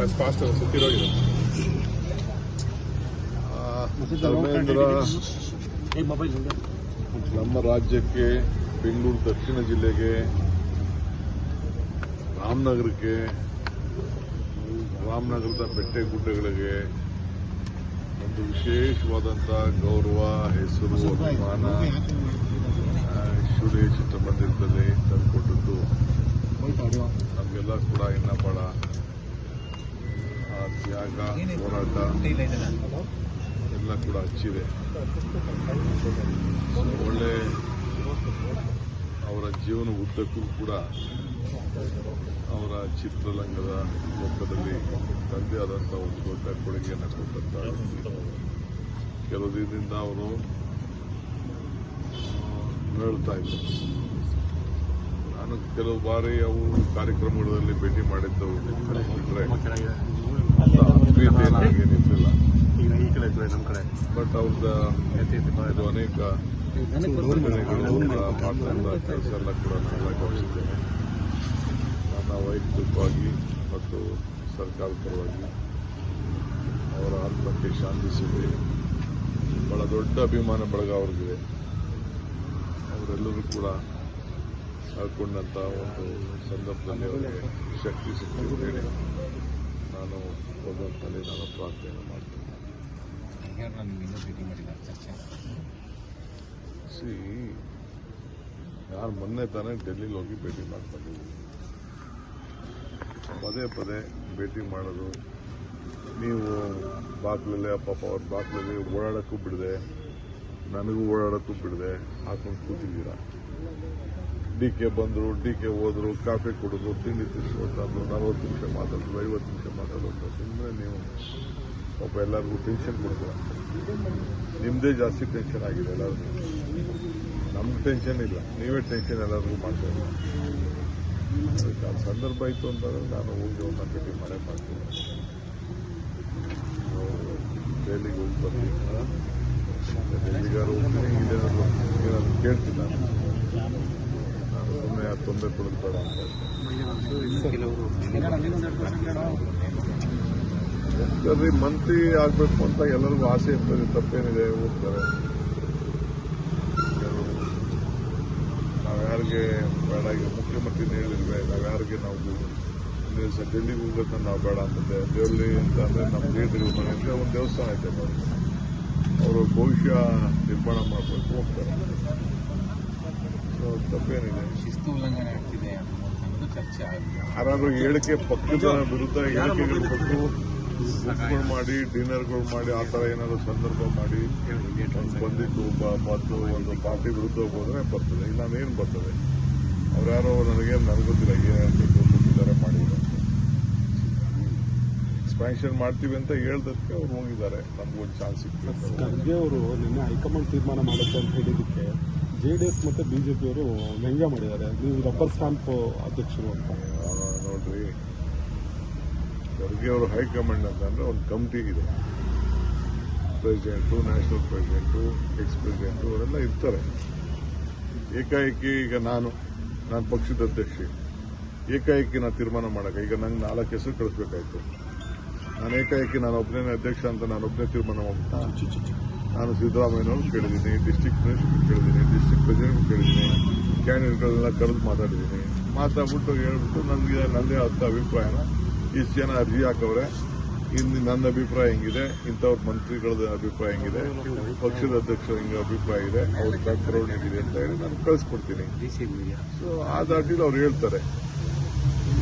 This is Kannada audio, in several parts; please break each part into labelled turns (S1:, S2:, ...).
S1: as fast as Tirogi.
S2: Dharmendra, ನಮ್ಮ ರಾಜ್ಯಕ್ಕೆ, ಬೆಂಗಳೂರು ದಕ್ಷಿಣ ಜಿಲ್ಲೆಗೆ, ರಾಮನಗರಕ್ಕೆ, ರಾಮನಗರದ ಬೆಟ್ಟೆ ಗುಡ್ಡಗಳಿಗೆ ಒಂದು ವಿಶೇಷವಾದಂಥ ಗೌರವ, ಹೆಸರು, ಅಭಿಮಾನ ಆ, ಶುಲೆ ಚಿತ್ರಮಂದಿರದಲ್ಲಿ ತಂದುಕೊಟ್ಟದ್ದು ನಮಗೆಲ್ಲ ಕೂಡ ಇನ್ನ ಬಹಳ ಆ ತ್ಯಾಗ ಹೋರಾಟ ಎಲ್ಲ ಕೂಡ ಹಚ್ಚಿದೆ. ಒಳ್ಳೆ ಅವರ ಜೀವನ ಉದ್ದಕ್ಕೂ ಕೂಡ ಅವರ ಚಿತ್ರರಂಗದ ಲೋಕದಲ್ಲಿ ತಂದೆ ಆದಂಥ ಒಂದು ದೊಡ್ಡ ಕೊಡುಗೆಯನ್ನು ಕೊಟ್ಟಂತ. ಕೆಲವು ದಿನದಿಂದ ಅವರು ಹೇಳ್ತಾ ಇದ್ರು. ನಾನು ಕೆಲವು ಬಾರಿ ಅವರು ಕಾರ್ಯಕ್ರಮಗಳಲ್ಲಿ ಭೇಟಿ ಮಾಡಿದ್ದವು. ಬಿಟ್ರೆ ಆತ್ಮೀಯತೆ ಏನಿರಲಿಲ್ಲ
S1: ಈಗ ಈ ಕಡೆ ನಮ್ಮ ಕಡೆ?
S2: ಬಟ್ ಅವ್ರದ ಇದು ಅನೇಕ ಮಾಡ್ತಾ ಕೆಲಸ ಎಲ್ಲ ಕೂಡ ನಾನೆಲ್ಲ ಗಮನಿಸಿದ್ದೇನೆ ನನ್ನ ವೈಯಕ್ತಿಕವಾಗಿ ಮತ್ತು ಸರ್ಕಾರದ ಪರವಾಗಿ ಅವರ ಆತ್ಮಕ್ಕೆ ಶಾಂತಿ ಸಿಗಲಿ ಬಹಳ ದೊಡ್ಡ ಅಭಿಮಾನ ಬಳಗ ಅವ್ರಿಗಿದೆ ಅವರೆಲ್ಲರೂ ಕೂಡ ಕಳ್ಕೊಂಡಂಥ ಒಂದು ಸಂದರ್ಭದಲ್ಲಿ ಅವರಿಗೆ ಶಕ್ತಿ ಹೇಳಿ ನಾನು ಭಗವಂತನಲ್ಲಿ ನಾನು ಪ್ರಾರ್ಥನೆ ಮಾಡ್ತೀನಿ. ಸಿ ಯಾರು ಮೊನ್ನೆ ತಾನೇ ಡೆಲ್ಲಿಲಿ ಹೋಗಿ ಭೇಟಿ ಮಾಡ್ಕೊಂಡಿದ್ದೀವಿ ಪದೇ ಪದೇ ಭೇಟಿ ಮಾಡೋದು. ನೀವು ಬಾಗ್ಲಲ್ಲೇ ಪಾಪ ಅವ್ರ ಬಾಗ್ಲಲ್ಲಿ ಓಡಾಡೋಕ್ಕೂ ಬಿಡದೆ. ನನಗೂ ಓಡಾಡೋಕ್ಕೂ ಬಿಡದೆ. ಹಾಕೊಂಡು ಕೂತಿದ್ದೀರಾ? ಡಿ ಕೆ ಬಂದರು, ಡಿ ಕೆ ಹೋದ್ರು, ಕಾಫಿ ಕುಡಿದ್ರು, ತಿಂಡಿ ತಿನ್ಸ್ಕೊಟ್ರು ನಲ್ವತ್ತು ನಿಮಿಷ ಮಾತಾಡಿದ್ರು ಐವತ್ತು ನಿಮಿಷ ಮಾತಾಡೋದು ಸುಮ್ಮನೆ ನೀವು ಪಾಪ ಎಲ್ಲರಿಗೂ ಟೆನ್ಷನ್ ಕೊಡ್ತೀರ? ನಿಮ್ಮದೇ ಜಾಸ್ತಿ ಟೆನ್ಷನ್ ಆಗಿದೆ ಎಲ್ಲರಿಗೂ. ನಮ್ಗೆ ಟೆನ್ಷನ್ ಇಲ್ಲ. ನೀವೇ ಟೆನ್ಷನ್ ಎಲ್ಲರಿಗೂ ಮಾಡ್ತಾ ಇಲ್ಲ ಅದಕ್ಕೆ ಆ ಸಂದರ್ಭ ಇತ್ತು ಅಂತಂದ್ರೆ ನಾನು ಹೋಗಿ ಅವ್ರನ್ನ ಭೇಟಿ ಮಾಡೇ ಮಾಡ್ತೀನಿ. ಡೈಲಿಗೆ ಹೋಗಿ ಬರ್ತೀನಿ ಡೆಲ್ಲಿಗಾರು ಹೋಗ್ತೀನಿ. ಇಲ್ಲೇನಾದ್ರು ಏನಾದ್ರು ಕೇಳ್ತೀನಿ ನಾನು. ತೊಂದರೆ ಕೊಡೋದು ಬೇಡ ಅಂತ ಸರಿ ಮಂತ್ರಿ ಆಗ್ಬೇಕು ಅಂತ ಎಲ್ಲರಿಗೂ ಆಸೆ ಇರ್ತದೆ, ತಪ್ಪೇನಿದೆ ಹೋಗ್ತಾರೆ. ನಾವು ಯಾರಿಗೆ ಬೇಡ, ಈಗ ಮುಖ್ಯಮಂತ್ರಿನ ಹೇಳಿದ್ವಿ ನಾವು ಯಾರಿಗೆ ನಾವು ಡೆಲ್ಲಿಗೆ ಹೋಗ್ಬೇಕಂತ ನಾವು ಬೇಡ ಅಂತಂದೆ ಡೆಲ್ಲಿ ಅಂತ ಅಂದ್ರೆ ನಮ್ಮ ಲೀಡರ್ ಮನೆ, ಅಂದ್ರೆ ಒಂದು ದೇವಸ್ಥಾನ ಐತೆ ಅವರು ಭವಿಷ್ಯ ನಿರ್ಮಾಣ ಮಾಡಬೇಕು, ಹೋಗ್ತಾರೆ. ತಪ್ಪೇನಿದೆ
S3: ಶಿಸ್ತು ಉಲ್ಲಂಘನೆ ಆಗ್ತಿದೆ ಅನ್ನೋದು ಚರ್ಚೆ ಆಗಿದೆ.
S2: ಯಾರಾದ್ರೂ ಹೇಳಿಕೆ ಪಕ್ಕದ ವಿರುದ್ಧ ಹೇಳಿಕೆಗಳು ಕೊಟ್ಟು ಬುಕ್ಗಳು ಮಾಡಿ ಡಿನ್ನರ್ಗಳು ಮಾಡಿ ಆ ಥರ ಏನಾದ್ರು ಸಂದರ್ಭ ಮಾಡಿ ಒಂದು ಬಂದಿದ್ದು ಬಾ ಮತ್ತು ಒಂದು ಪಾರ್ಟಿ ವಿರುದ್ಧ ಹೋದ್ರೆ ಬರ್ತದೆ. ಇಲ್ಲ ಏನು ಬರ್ತದೆ? ಅವ್ರು ಯಾರೋ ನನಗೆ ನನಗೆ ಗೊತ್ತಿಲ್ಲ ಏನೇನು ಕೊಟ್ಟಿದ್ದಾರೆ ಮಾಡಿದ್ದಾರೆ ಎಕ್ಸ್ಪ್ಯಾನ್ಷನ್ ಮಾಡ್ತೀವಿ ಅಂತ ಹೇಳ್ದಕ್ಕೆ ಅವ್ರು ಹೋಗಿದ್ದಾರೆ. ನಮ್ಗೊಂದು ಚಾನ್ಸ್ ಸಿಕ್ಕಿದೆ
S1: ಖರ್ಗೆ ಅವರು ನಿನ್ನೆ ಹೈಕಮಾಂಡ್ ತೀರ್ಮಾನ ಮಾಡುತ್ತೆ ಅಂತ ಹೇಳಿದ್ದಕ್ಕೆ ಜೆ ಡಿ ಎಸ್ ಮತ್ತೆ ಬಿಜೆಪಿಯವರು ವ್ಯಂಗ್ಯ ಮಾಡಿದ್ದಾರೆ. ನೀವು ರಬ್ಬರ್ ಸ್ಟಾಂಪ್ ಅಧ್ಯಕ್ಷರು ಅಂತ.
S2: ನೋಡ್ರಿ. ಖರ್ಗೆ ಅವರು ಹೈಕಮಾಂಡ್ ಅಂತಂದ್ರೆ ಒಂದು ಕಮಿಟಿ ಇದೆ. President national president ex president ಅವರೆಲ್ಲ ಇರ್ತಾರೆ. ಏಕಾಏಕಿ ಈಗ ನಾನು ನಾನು ಪಕ್ಷದ ಅಧ್ಯಕ್ಷ. ಏಕಾಏಕಿ ನಾನು ತೀರ್ಮಾನ ಮಾಡೋಕೆ ಈಗ ನಂಗೆ ನಾಲ್ಕು ಹೆಸರು ಕಳಿಸ್ಬೇಕಾಯ್ತು. ನಾನು ಏಕಾಏಕಿ ನಾನು ಒಬ್ಬನೇ ಅಧ್ಯಕ್ಷ ಅಂತ ನಾನು ಒಬ್ಬನೇ ತೀರ್ಮಾನ ಮಾಡ್ಬಿಟ್ಟು ನಾನು ಸಿದ್ದರಾಮಯ್ಯನವ್ರು ಕೇಳಿದ್ದೀನಿ ಡಿಸ್ಟಿಕ್ ಮಿನಿಸ್ಟರ್ ಕೇಳಿದ್ದೀನಿ ಡಿಸ್ಟಿಕ್ ಪ್ರೆಸಿಡೆಂಟ್ ಕೇಳಿದ್ದೀನಿ ಕ್ಯಾಂಡಿಡೇಟ್ಗಳನ್ನೆಲ್ಲ ಕರೆದು ಮಾತಾಡಿದ್ದೀನಿ. ಮಾತಾಡ್ಬಿಟ್ಟು ಹೇಳ್ಬಿಟ್ಟು ನನಗೆ ನನ್ನದೇ ಆದ ಅಭಿಪ್ರಾಯನ ಇಷ್ಟು ಜನ ಅರ್ಜಿ ಹಾಕವ್ರೆ. ಇಲ್ಲಿ ನನ್ನ ಅಭಿಪ್ರಾಯ ಹೆಂಗಿದೆ, ಇಂಥವ್ರ ಮಂತ್ರಿಗಳ ಅಭಿಪ್ರಾಯ ಹೆಂಗಿದೆ, ಪಕ್ಷದ ಅಧ್ಯಕ್ಷರ ಹಿಂಗೆ ಅಭಿಪ್ರಾಯ ಇದೆ, ಅವ್ರ ಬ್ಯಾಕ್ಗ್ರೌಂಡ್ ಹೇಗಿದೆ ಅಂತ ಹೇಳಿ ನಾನು ಕಳಿಸ್ಕೊಡ್ತೀನಿ. ಸೊ ಆ ದಾಟಿಲಿ ಅವ್ರು ಹೇಳ್ತಾರೆ.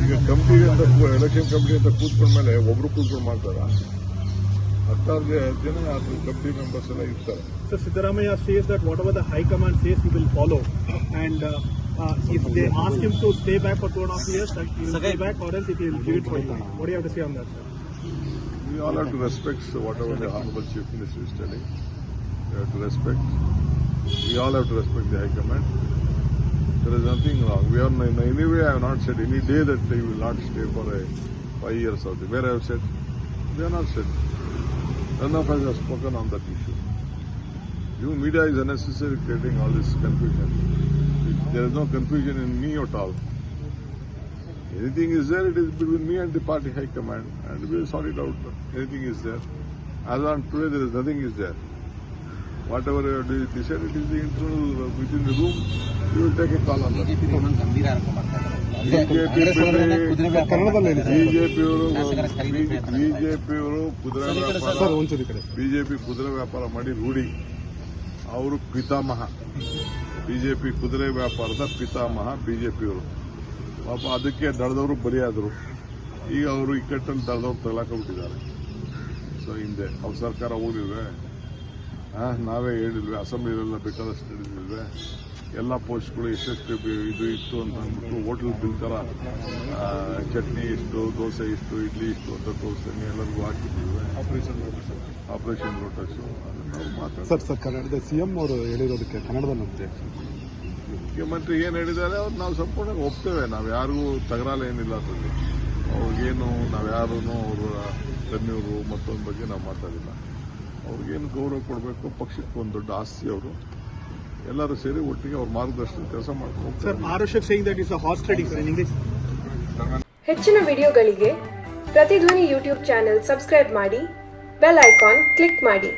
S2: ಈಗ ಕಂಪ್ನಿ ಅಂತ ಎಲೆಕ್ಷನ್ ಕಂಪ್ನಿ ಅಂತ ಕೂತ್ಕೊಂಡ್ಮೇಲೆ ಒಬ್ರು ಕೂತ್ಕೊಂಡು ಮಾಡ್ತಾರ? ಹತ್ತಾರು ಜನ ಅದ್ರ ಕಂಪ್ನಿ ಮೆಂಬರ್ಸ್ ಎಲ್ಲ ಇರ್ತಾರೆ
S4: So Siddharamaya says that whatever the High Command says, he will follow. And uh, uh, if they ask him to stay back for two and a half years, like he will stay back or else he will give it for you. What do you have to say on that, sir?
S2: We all have to respect whatever the Honorable Chief Minister is telling. We have to respect. We all have to respect the High Command. There is nothing wrong. We are in any way I have not said any day that they will not stay for a five years or where I have said they are not said. None of us have spoken on that issue. You media is unnecessary creating all this confusion. There is no confusion in me at all. Anything is there, it is between me and the party high command, and we will sort it out. Anything is there. As on today, there is nothing is there. Whatever you have decided, it is the internal uh, within the room. You will take a call on that. ಬಿಜೆಪಿಯವರು ಬಿಜೆಪಿಯವರು ಕುದುರೆ ವ್ಯಾಪಾರ ಬಿಜೆಪಿ ಕುದುರೆ ವ್ಯಾಪಾರ ಮಾಡಿ ರೂಢಿ. ಅವರು ಪಿತಾಮಹ. ಬಿಜೆಪಿ ಕುದುರೆ ವ್ಯಾಪಾರದ ಪಿತಾಮಹ ಬಿಜೆಪಿಯವರು. ಪಾಪ ಅದಕ್ಕೆ ದಳದವರು ಬಲಿಯಾದರು ಈಗ ಅವರು ಇಕ್ಕಟ್ಟನ್ನು ದಳದವ್ರು ಬಿಟ್ಟಿದ್ದಾರೆ ಸೊ ಹಿಂದೆ ಅವ್ರ ಸರ್ಕಾರ ಹೋಗಿಲ್ವೇ? ನಾವೇ ಹೇಳಿಲ್ವೇ? ಅಸೆಂಬ್ಲಿಲೆಲ್ಲ ಬೇಕಾದಷ್ಟು ಹೇಳಿಲ್ವೇ ಎಲ್ಲ ಪೋಸ್ಟ್ಗಳು ಎಷ್ಟೆಷ್ಟು ಇದು ಇತ್ತು ಅಂತ ಅಂದ್ಬಿಟ್ಟು ಹೋಟೆಲ್ ಬಿಲ್ ಥರ ಚಟ್ನಿ ಇಷ್ಟು ದೋಸೆ ಇಷ್ಟು ಇಡ್ಲಿ ಇಷ್ಟು ಅಂತ ತೋರಿಸ್ತೀನಿ ಎಲ್ಲರಿಗೂ ಹಾಕಿದ್ದೀವಿ. ಆಪರೇಷನ್ ನಾವು ಮಾತಾಡ್ತೀವಿ
S1: ಸರ್ ಸರ್ ಕನ್ನಡದ ಸಿಎಂ ಅವರು ಹೇಳಿರೋದಕ್ಕೆ reaction.
S2: ಮುಖ್ಯಮಂತ್ರಿ ಏನು ಹೇಳಿದ್ದಾರೆ ಅವ್ರು ನಾವು ಸಂಪೂರ್ಣ ಒಪ್ತೇವೆ. ನಾವು ಯಾರಿಗೂ ತಗರಾಲ ಏನಿಲ್ಲ ಅದರಲ್ಲಿ. ಅವ್ರಿಗೇನು ನಾವು ಯಾರೂ ಅವರ ಕನ್ಯೂರು ಮತ್ತೊಂದು ಬಗ್ಗೆ ನಾವು ಮಾತಾಡಿಲ್ಲ. ಅವ್ರಿಗೇನು ಗೌರವ ಕೊಡಬೇಕು ಪಕ್ಷಕ್ಕೆ ಒಂದು ದೊಡ್ಡ ಆಸ್ತಿ ಅವರು. ಎಲ್ಲರೂ ಸೇರಿ ಒಟ್ಟಿಗೆ ಅವ್ರ ಮಾರ್ಗದರ್ಶನ ಕೆಲಸ ಮಾಡ್ಕೊಂಡು.
S5: ಹೆಚ್ಚಿನ ವಿಡಿಯೋಗಳಿಗೆ ಪ್ರತಿಧ್ವನಿ ಯೂಟ್ಯೂಬ್ ಚಾನೆಲ್ ಸಬ್ಸ್ಕ್ರೈಬ್ ಮಾಡಿ ಬೆಲ್ ಐಕಾನ್ ಕ್ಲಿಕ್ ಮಾಡಿ